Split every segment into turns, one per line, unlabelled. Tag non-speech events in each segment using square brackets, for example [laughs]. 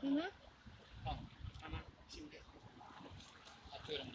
Hı hı.
Tamam. Hemen şimdi atıyorum.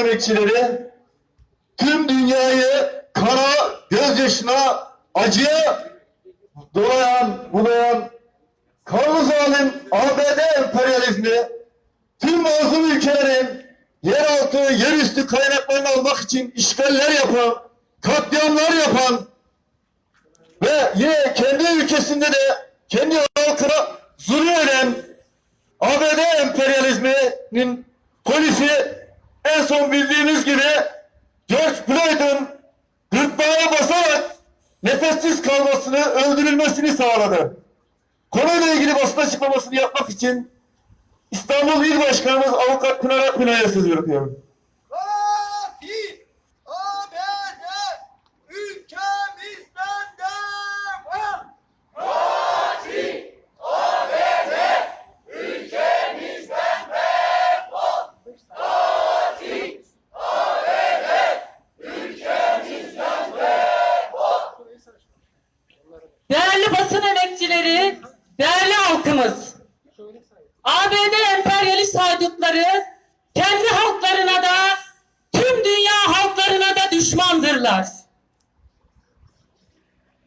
Emekçileri, tüm dünyayı kara gözyaşına, acıya dolayan, bulayan kanlı zalim ABD emperyalizmi tüm mazlum ülkelerin yeraltı, yerüstü kaynaklarını almak için işgaller yapan, katliamlar yapan ve yine kendi ülkesinde de kendi halkına zulüm eden ABD emperyalizminin polisi en son bildiğimiz gibi George Floyd'un gırtlağına basarak nefessiz kalmasını, öldürülmesini sağladı. Konuyla ilgili basın açıklamasını yapmak için İstanbul İl Başkanımız Avukat Pınar Akpınar'a söz bırakıyorum.
Katil ABD ülkemizden defol! Katil ABD ülkemizden defol! Katil ABD ülkemizden defol!
Değerli basın emekçileri, değerli halkımız. ABD emperyalist haydutları kendi halklarına da tüm dünya halklarına da düşmandırlar.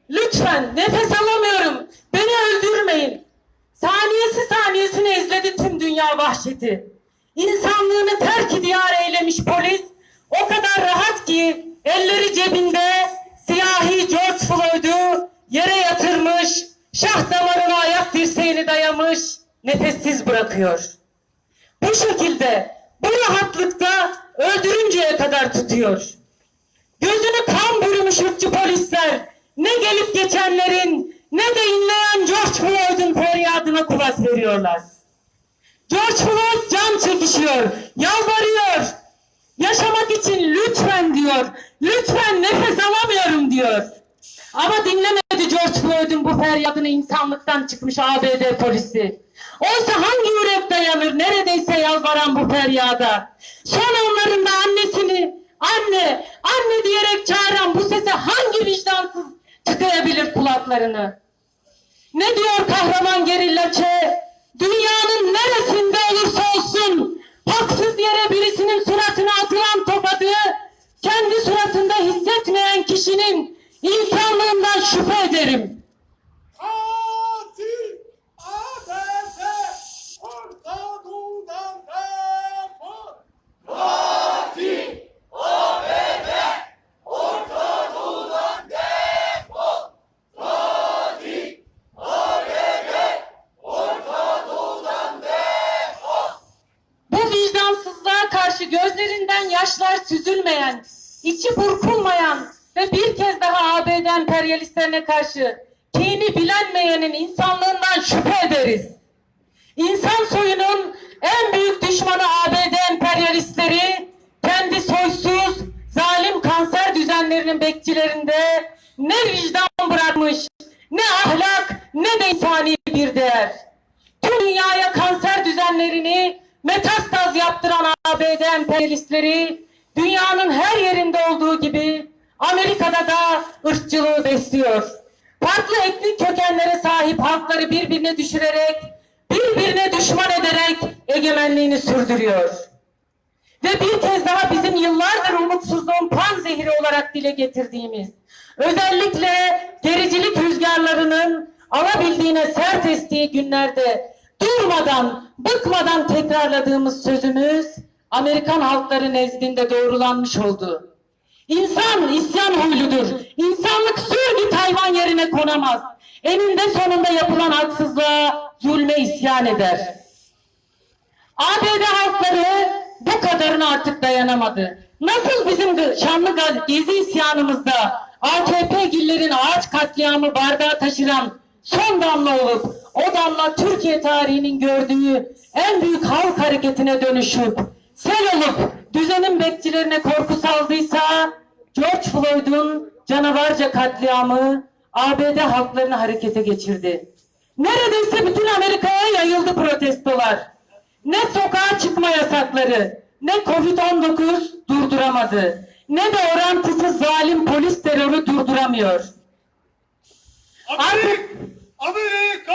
Lütfen nefes alamıyorum. Beni öldürmeyin. Saniyesi saniyesine izledi tüm dünya vahşeti. İnsanlığını terk diyar eylemiş polis o kadar rahat ki elleri cebinde siyahi George Floyd'u yere yatırmış, şah damarına ayak dirseğini dayamış, nefessiz bırakıyor. Bu şekilde, bu rahatlıkta öldürünceye kadar tutuyor. Gözünü ırkçı polisler ne gelip geçenlerin ne de inleyen George Floyd'un feryadına kulak veriyorlar. George Floyd can çekişiyor, yalvarıyor. Yaşamak için lütfen diyor, lütfen nefes alamıyorum diyor. Ama dinlemedi George Floyd'un bu feryadını insanlıktan çıkmış ABD polisi. Oysa hangi yürek dayanır neredeyse yalvaran bu feryada? Son onların da annesini anne, anne diyerek çağıran bu sese hangi vicdansız tıkayabilir kulaklarını? Ne diyor kahraman gerillaçe? Dünyanın neresinde olursa olsun haksız yere birisinin suratına atılan tokadı kendi suratında hissetmeyen kişinin insanlığından şüphe ederim. Burkulmayan ve bir kez daha ABD emperyalistlerine karşı kini bilenmeyenin insanlığından şüphe ederiz. İnsan soyunun en büyük düşmanı ABD emperyalistleri kendi soysuz, zalim kanser düzenlerinin bekçilerinde ne vicdan bırakmış, ne ahlak, ne de insani bir değer. Tüm dünyaya kanser düzenlerini metastaz yaptıran ABD emperyalistleri dünyanın her yerinde olduğu gibi Amerika'da da ırkçılığı besliyor. Farklı etnik kökenlere sahip halkları birbirine düşürerek, birbirine düşman ederek egemenliğini sürdürüyor. Ve bir kez daha bizim yıllardır umutsuzluğun pan zehri olarak dile getirdiğimiz, özellikle gericilik rüzgarlarının alabildiğine sert estiği günlerde durmadan, bıkmadan tekrarladığımız sözümüz Amerikan halkları nezdinde doğrulanmış oldu. İnsan isyan huyludur. İnsanlık sür bir hayvan yerine konamaz. Eninde sonunda yapılan haksızlığa, zulme isyan eder. ABD halkları bu kadarına artık dayanamadı. Nasıl bizim şanlı gezi isyanımızda AKP'gillerin ağaç katliamı bardağı taşıran son damla olup o damla Türkiye tarihinin gördüğü en büyük halk hareketine dönüşüp sel olup düzenin bekçilerine korku saldıysa George Floyd'un canavarca katliamı ABD halklarını harekete geçirdi. Neredeyse bütün Amerika'ya yayıldı protestolar. Ne sokağa çıkma yasakları, ne Covid-19 durduramadı. Ne de orantısız zalim polis terörü durduramıyor. Artık
Amerika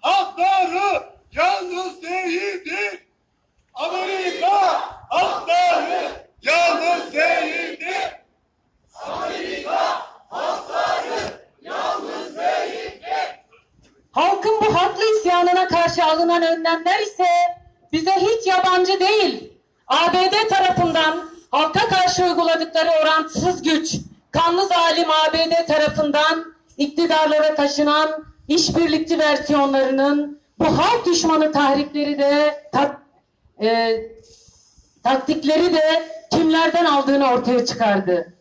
hakları yalnız değildir. Amerika hakları yalnız değildir.
Halkın bu haklı isyanına karşı alınan önlemler ise bize hiç yabancı değil. ABD tarafından halka karşı uyguladıkları orantısız güç, kanlı zalim ABD tarafından iktidarlara taşınan işbirlikçi versiyonlarının bu halk düşmanı tahrikleri de tak, e, taktikleri de kimlerden aldığını ortaya çıkardı.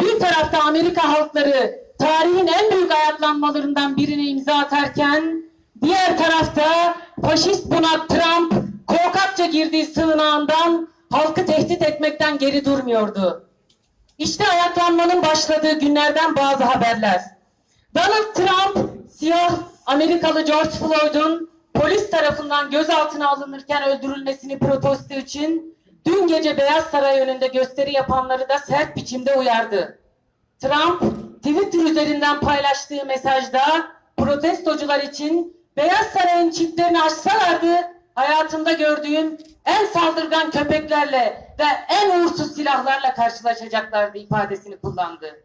Bir tarafta Amerika halkları tarihin en büyük ayaklanmalarından birine imza atarken diğer tarafta faşist bunak Trump korkakça girdiği sığınağından halkı tehdit etmekten geri durmuyordu. İşte ayaklanmanın başladığı günlerden bazı haberler. Donald Trump siyah Amerikalı George Floyd'un polis tarafından gözaltına alınırken öldürülmesini protesto için dün gece Beyaz Saray önünde gösteri yapanları da sert biçimde uyardı. Trump Twitter üzerinden paylaştığı mesajda protestocular için Beyaz Saray'ın çitlerini açsalardı hayatımda gördüğüm en saldırgan köpeklerle ve en uğursuz silahlarla karşılaşacaklardı ifadesini kullandı.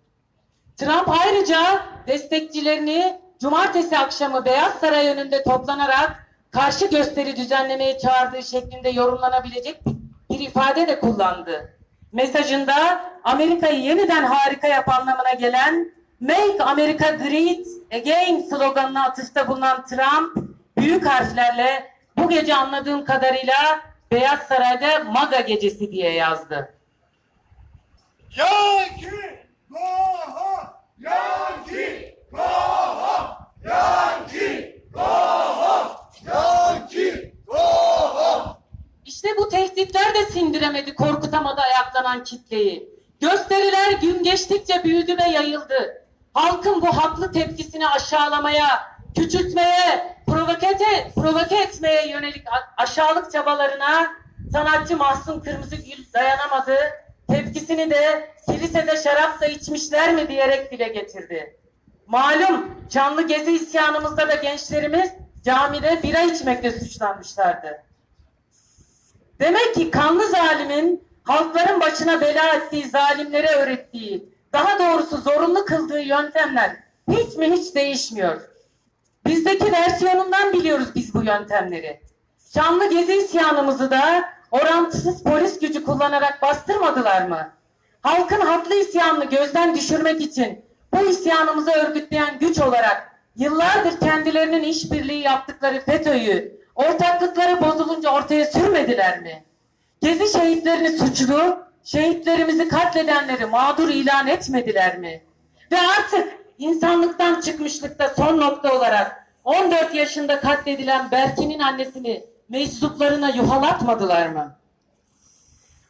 Trump ayrıca destekçilerini cumartesi akşamı Beyaz Saray önünde toplanarak karşı gösteri düzenlemeye çağırdığı şeklinde yorumlanabilecek bir ifade de kullandı. Mesajında Amerika'yı yeniden harika yap anlamına gelen Make America Great Again sloganına atıfta bulunan Trump büyük harflerle bu gece anladığım kadarıyla Beyaz Saray'da MAGA gecesi diye yazdı.
Yankee Goha! Yankee Goha! Yankee Goha! Yankee Goha!
İşte bu tehditler de sindiremedi, korkutamadı ayaklanan kitleyi. Gösteriler gün geçtikçe büyüdü ve yayıldı. Halkın bu haklı tepkisini aşağılamaya, küçültmeye, provokete, provoke etmeye yönelik aşağılık çabalarına sanatçı Mahsun Kırmızıgül dayanamadı. Tepkisini de kilisede şarap da içmişler mi diyerek dile getirdi. Malum canlı gezi isyanımızda da gençlerimiz camide bira içmekle suçlanmışlardı. Demek ki kanlı zalimin halkların başına bela ettiği, zalimlere öğrettiği, daha doğrusu zorunlu kıldığı yöntemler hiç mi hiç değişmiyor. Bizdeki versiyonundan biliyoruz biz bu yöntemleri. Şanlı gezi isyanımızı da orantısız polis gücü kullanarak bastırmadılar mı? Halkın haklı isyanını gözden düşürmek için bu isyanımızı örgütleyen güç olarak yıllardır kendilerinin işbirliği yaptıkları FETÖ'yü ortaklıkları bozulunca ortaya sürmediler mi? Gezi şehitlerini suçlu, şehitlerimizi katledenleri mağdur ilan etmediler mi? Ve artık insanlıktan çıkmışlıkta son nokta olarak 14 yaşında katledilen Berkin'in annesini meczuplarına yuhalatmadılar mı?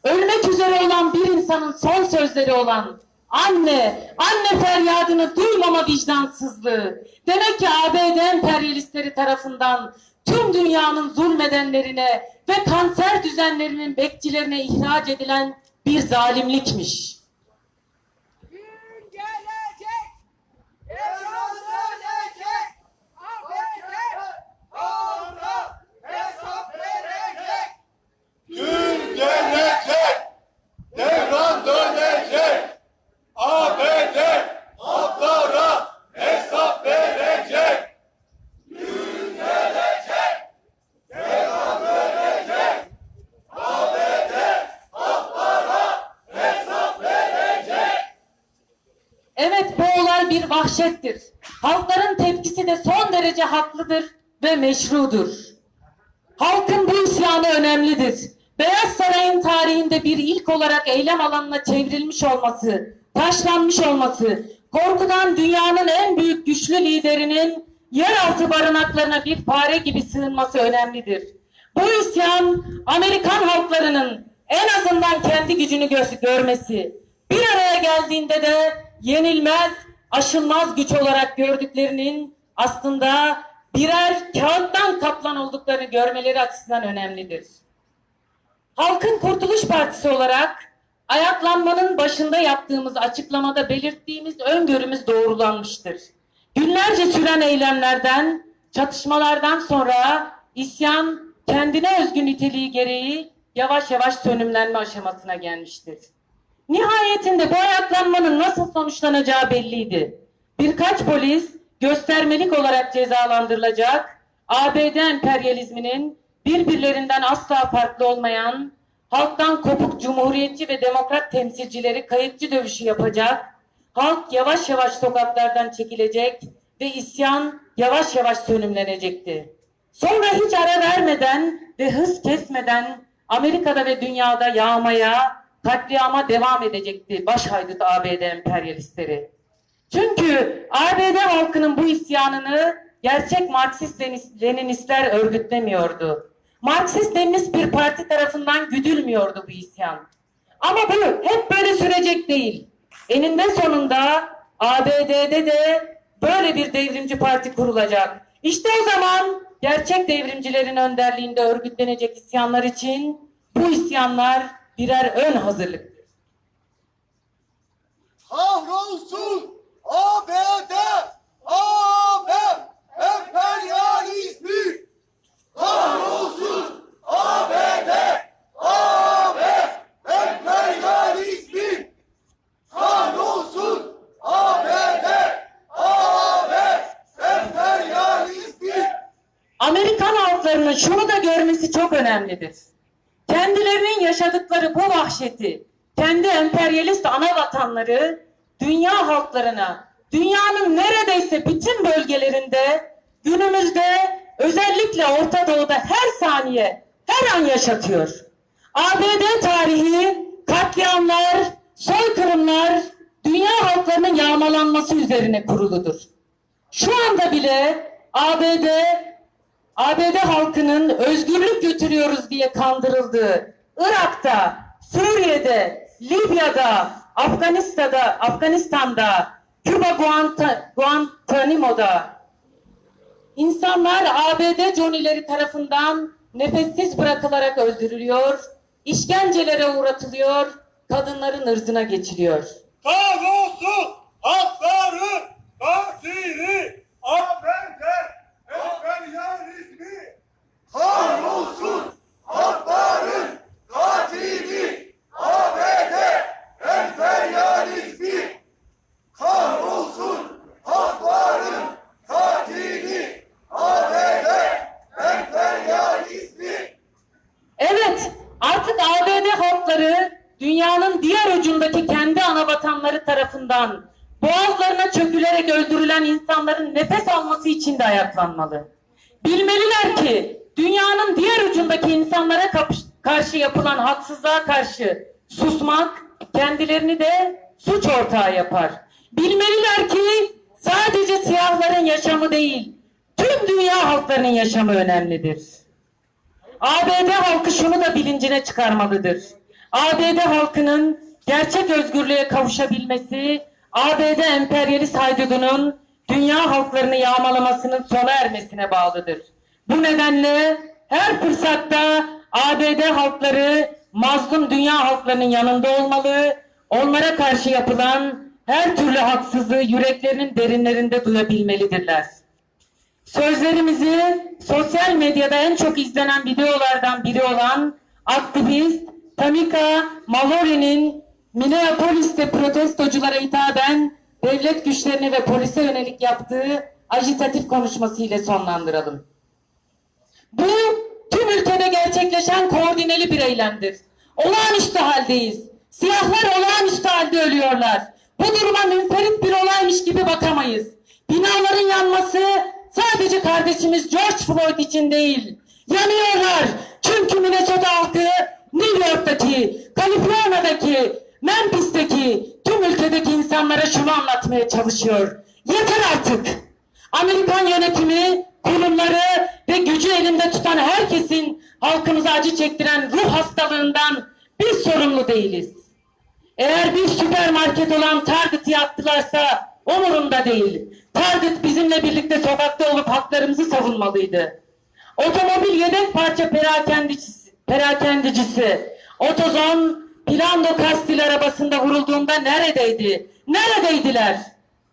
Ölmek üzere olan bir insanın son sözleri olan anne, anne feryadını duymama vicdansızlığı. Demek ki ABD emperyalistleri tarafından tüm dünyanın zulmedenlerine ve kanser düzenlerinin bekçilerine ihraç edilen bir zalimlikmiş. Vahşettir. Halkların tepkisi de son derece haklıdır ve meşrudur. Halkın bu isyanı önemlidir. Beyaz Saray'ın tarihinde bir ilk olarak eylem alanına çevrilmiş olması, taşlanmış olması, korkudan dünyanın en büyük güçlü liderinin yeraltı barınaklarına bir fare gibi sığınması önemlidir. Bu isyan Amerikan halklarının en azından kendi gücünü gö- görmesi, bir araya geldiğinde de yenilmez, aşılmaz güç olarak gördüklerinin aslında birer kağıttan kaplan olduklarını görmeleri açısından önemlidir. Halkın Kurtuluş Partisi olarak ayaklanmanın başında yaptığımız açıklamada belirttiğimiz öngörümüz doğrulanmıştır. Günlerce süren eylemlerden, çatışmalardan sonra isyan kendine özgü niteliği gereği yavaş yavaş sönümlenme aşamasına gelmiştir. Nihayetinde bu ayaklanmanın nasıl sonuçlanacağı belliydi. Birkaç polis göstermelik olarak cezalandırılacak, ABD emperyalizminin birbirlerinden asla farklı olmayan, halktan kopuk cumhuriyetçi ve demokrat temsilcileri kayıkçı dövüşü yapacak, halk yavaş yavaş sokaklardan çekilecek ve isyan yavaş yavaş sönümlenecekti. Sonra hiç ara vermeden ve hız kesmeden Amerika'da ve dünyada yağmaya, katliama devam edecekti baş haydut ABD emperyalistleri. Çünkü ABD halkının bu isyanını gerçek Marksist Leninistler örgütlemiyordu. Marksist Leninist bir parti tarafından güdülmüyordu bu isyan. Ama bu hep böyle sürecek değil. Eninde sonunda ABD'de de böyle bir devrimci parti kurulacak. İşte o zaman gerçek devrimcilerin önderliğinde örgütlenecek isyanlar için bu isyanlar birer ön hazırlıktır.
Kahrolsun ABD, AB, emperyalizmi. Kahrolsun ABD, AB, emperyalizmi. Kahrolsun ABD, AB, emperyalizmi.
Amerikan halklarının şunu da görmesi çok önemlidir. Kendilerinin yaşadıkları bu vahşeti, kendi emperyalist ana vatanları dünya halklarına, dünyanın neredeyse bütün bölgelerinde günümüzde özellikle Orta Doğu'da her saniye, her an yaşatıyor. ABD tarihi katliamlar, soykırımlar, dünya halklarının yağmalanması üzerine kuruludur. Şu anda bile ABD ABD halkının özgürlük götürüyoruz diye kandırıldığı Irak'ta, Suriye'de, Libya'da, Afganistan'da, Afganistan'da, Küba Guanta, Guantanimo'da insanlar ABD conileri tarafından nefessiz bırakılarak öldürülüyor, işkencelere uğratılıyor, kadınların ırzına geçiliyor.
Kahrolsun hakları katili ABD emperyalizmi.
Evet, artık ABD halkları dünyanın diğer ucundaki kendi ana vatanları tarafından boğazlarına çökülerek öldürülen insanların nefes alması için de ayaklanmalı. Bilmeliler ki dünyanın diğer ucundaki insanlara karşı yapılan haksızlığa karşı susmak kendilerini de suç ortağı yapar. Bilmeliler ki sadece siyahların yaşamı değil, tüm dünya halklarının yaşamı önemlidir. ABD halkı şunu da bilincine çıkarmalıdır. ABD halkının gerçek özgürlüğe kavuşabilmesi, ABD emperyalist haydudunun dünya halklarını yağmalamasının sona ermesine bağlıdır. Bu nedenle her fırsatta ABD halkları mazlum dünya halklarının yanında olmalı, onlara karşı yapılan her türlü haksızlığı yüreklerinin derinlerinde duyabilmelidirler. Sözlerimizi sosyal medyada en çok izlenen videolardan biri olan aktivist Tamika Mallory'nin Minneapolis'te protestoculara hitaben devlet güçlerine ve polise yönelik yaptığı ajitatif konuşması ile sonlandıralım. Bu tüm ülkede gerçekleşen koordineli bir eylemdir. Olağanüstü haldeyiz. Siyahlar olağanüstü halde ölüyorlar. Bu duruma münferit bir olaymış gibi bakamayız. Binaların yanması sadece kardeşimiz George Floyd için değil. Yanıyorlar. Çünkü Minnesota halkı New York'taki, Kaliforniya'daki, Memphis'teki, tüm ülkedeki insanlara şunu anlatmaya çalışıyor. Yeter artık. Amerikan yönetimi, kurumları ve gücü elinde tutan herkesin halkımıza acı çektiren ruh hastalığından biz sorumlu değiliz. Eğer bir süpermarket olan Target'ı yaptılarsa umurumda değil. Target bizimle birlikte sokakta olup haklarımızı savunmalıydı. Otomobil yedek parça perakendicisi, perakendicisi Otozon Plando Kastil arabasında vurulduğunda neredeydi? Neredeydiler?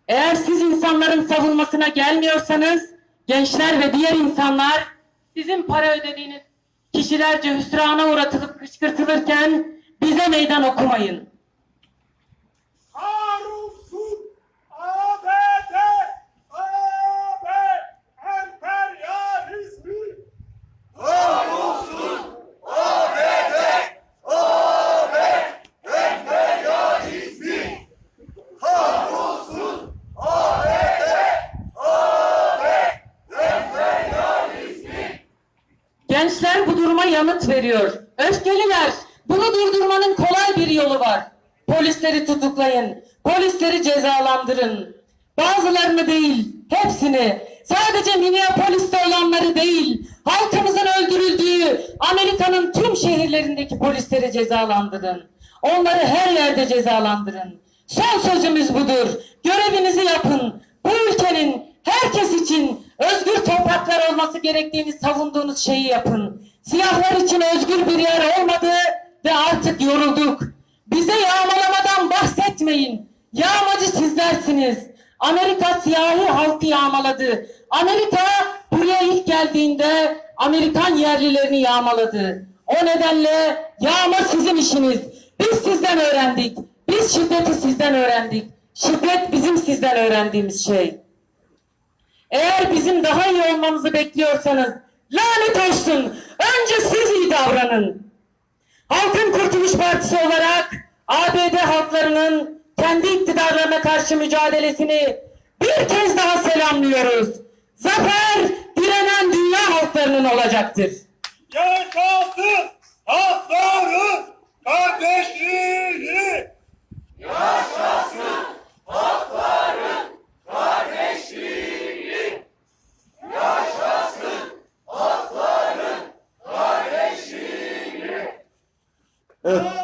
Eğer siz insanların savunmasına gelmiyorsanız gençler ve diğer insanlar sizin para ödediğiniz kişilerce hüsrana uğratılıp kışkırtılırken bize meydan okumayın.
Kahrolsun ABD, AB, emperyalizmi.
Gençler bu duruma yanıt veriyor. Öfkeliler. Bunu durdurmanın kolay bir yolu var. Polisleri tutuklayın. Polisleri cezalandırın. Bazılarını değil, hepsini. Sadece Minneapolis'te olanları değil, halkımızın öldürüldüğü Amerika'nın tüm şehirlerindeki polisleri cezalandırın. Onları her yerde cezalandırın. Son sözümüz budur. Görevinizi yapın. Bu ülkenin herkes için özgür topraklar olması gerektiğini savunduğunuz şeyi yapın. Siyahlar için özgür bir yer olmadı ve artık yorulduk. Bize yağmalamadan bahsetmeyin. Yağmacı sizlersiniz. Amerika siyahi halkı yağmaladı. Amerika buraya ilk geldiğinde Amerikan yerlilerini yağmaladı. O nedenle yağma sizin işiniz. Biz sizden öğrendik. Biz şiddeti sizden öğrendik. Şiddet bizim sizden öğrendiğimiz şey. Eğer bizim daha iyi olmamızı bekliyorsanız lanet olsun. Önce siz iyi davranın. Halkın Kurtuluş Partisi olarak ABD halklarının kendi iktidarlarına karşı mücadelesini bir kez daha selamlıyoruz. Zafer direnen dünya halklarının olacaktır.
Yaşasın hakların kardeşliği.
Evet.
Uh. [laughs]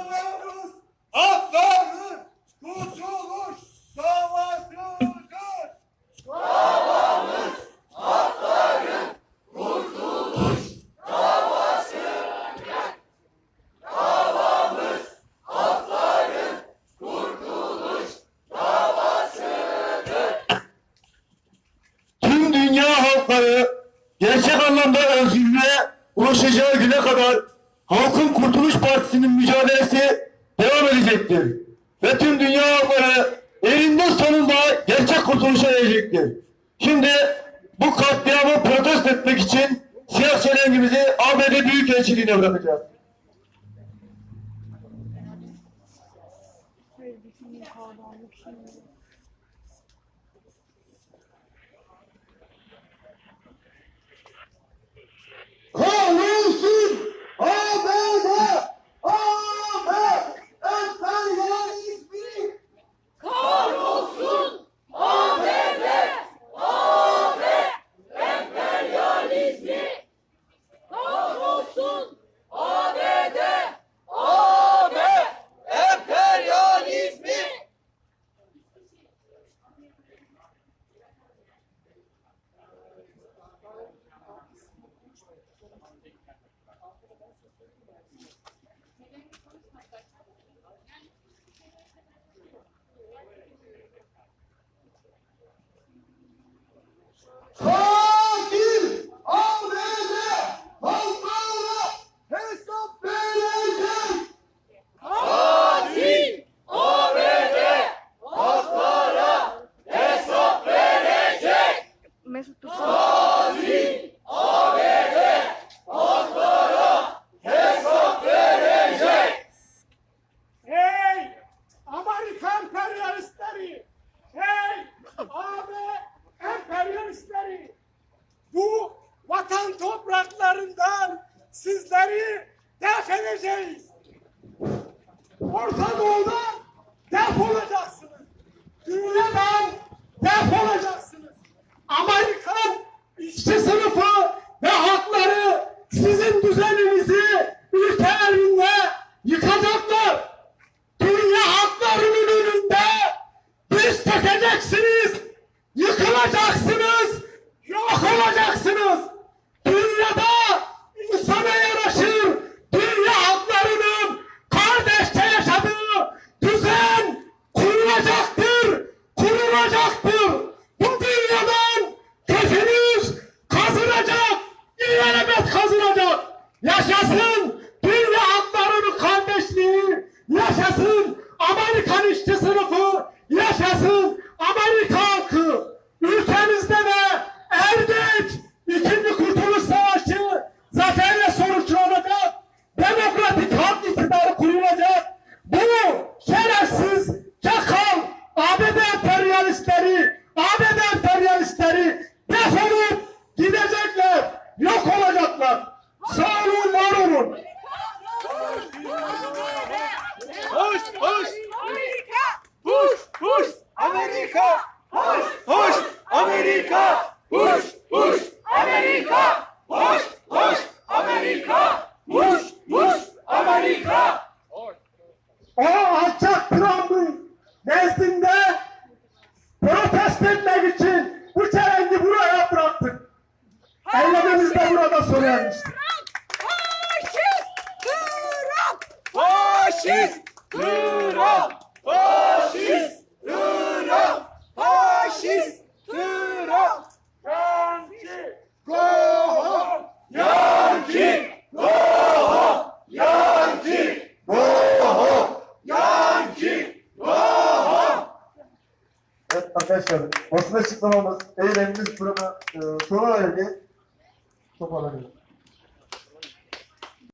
Amerika.
Hoş, hoş. Amerika. Hoş,